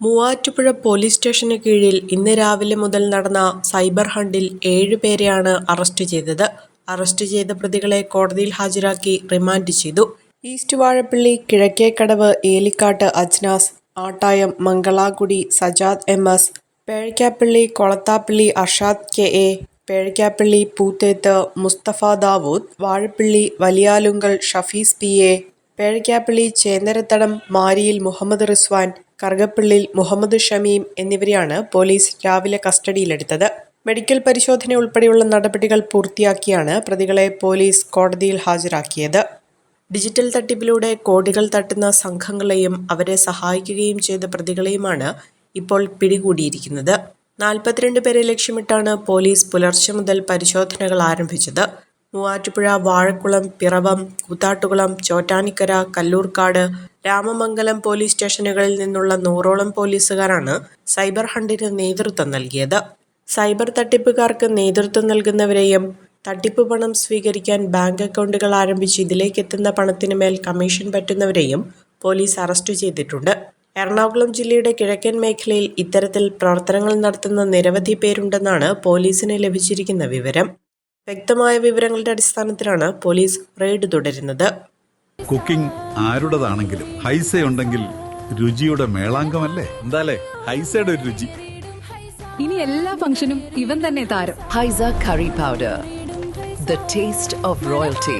Muvattupuzha police സ്റ്റേഷന് കീഴിൽ ഇന്ന് രാവിലെ മുതൽ നടന്ന സൈബർ ഹണ്ടിൽ ഏഴുപേരെയാണ് അറസ്റ്റ് ചെയ്തത്. അറസ്റ്റ് ചെയ്ത പ്രതികളെ കോടതിയിൽ ഹാജരാക്കി റിമാൻഡ് ചെയ്തു. East Vazhappally Kizhakkekadavu Elikkattu Ajnas Attayam Mangalakudy Sajad M S Pezhikkappally Kolathappally Arshad K A Pezhikkappally Poothethu Musthafa Dawood Vazhappally Valiyalunkal Shafees P A Pezhikkappally Chennarathadam Mariyil Muhammad Rizwan Karukappallil Muhammad Shameem എന്നിവരെയാണ് police രാവിലെ കസ്റ്റഡിയിലെടുത്തത്. Medical പരിശോധന ഉൾപ്പെടെയുള്ള നടപടികൾ പൂർത്തിയാക്കിയാണ് പ്രതികളെ police കോടതിയിൽ ഹാജരാക്കിയത്. Digital തട്ടിപ്പിലൂടെ കോടികൾ തട്ടുന്ന സംഘങ്ങളെയും അവരെ സഹായിക്കുകയും ചെയ്ത പ്രതികളെയുമാണ് ഇപ്പോൾ പിടികൂടിയിരിക്കുന്നത്. നാൽപ്പത്തിരണ്ട് പേരെ ലക്ഷ്യമിട്ടാണ് പോലീസ് പുലർച്ചെ മുതൽ പരിശോധനകൾ ആരംഭിച്ചത്. മൂവാറ്റുപുഴ വാഴക്കുളം പിറവം കൂത്താട്ടുകുളം ചോറ്റാനിക്കര കല്ലൂർക്കാട് രാമമംഗലം പോലീസ് സ്റ്റേഷനുകളിൽ നിന്നുള്ള നൂറോളം പോലീസുകാരാണ് സൈബർ ഹണ്ടിന് നേതൃത്വം നൽകിയത്. സൈബർ തട്ടിപ്പുകാർക്ക് നേതൃത്വം നൽകുന്നവരെയും തട്ടിപ്പ് പണം സ്വീകരിക്കാൻ ബാങ്ക് അക്കൗണ്ടുകൾ ആരംഭിച്ച് ഇതിലേക്ക് എത്തുന്ന പണത്തിന് മേൽ കമ്മീഷൻ പറ്റുന്നവരെയും പോലീസ് അറസ്റ്റ് ചെയ്തിട്ടുണ്ട്. എറണാകുളം ജില്ലയുടെ കിഴക്കൻ മേഖലയിൽ ഇത്തരത്തിൽ പ്രവർത്തനങ്ങൾ നടത്തുന്ന നിരവധി പേരുണ്ടെന്നാണ് പോലീസിന് ലഭിച്ചിരിക്കുന്ന വിവരം. വ്യക്തമായ വിവരങ്ങളുടെ അടിസ്ഥാനത്തിലാണ് പോലീസ് റെയ്ഡ് തുടരുന്നത്. കുക്കിംഗ് ആരുടേതാണെങ്കിലും ഹൈസ ഉണ്ടെങ്കിൽ രുചിയുടെ മേളാങ്കമല്ലേ? എന്താലേ? ഹൈസയുടെ ഒരു രുചി. ഇനി എല്ലാ ഫംഗ്ഷനും ഇവൻ തന്നെ താരം. Haisa curry powder the taste of royalty.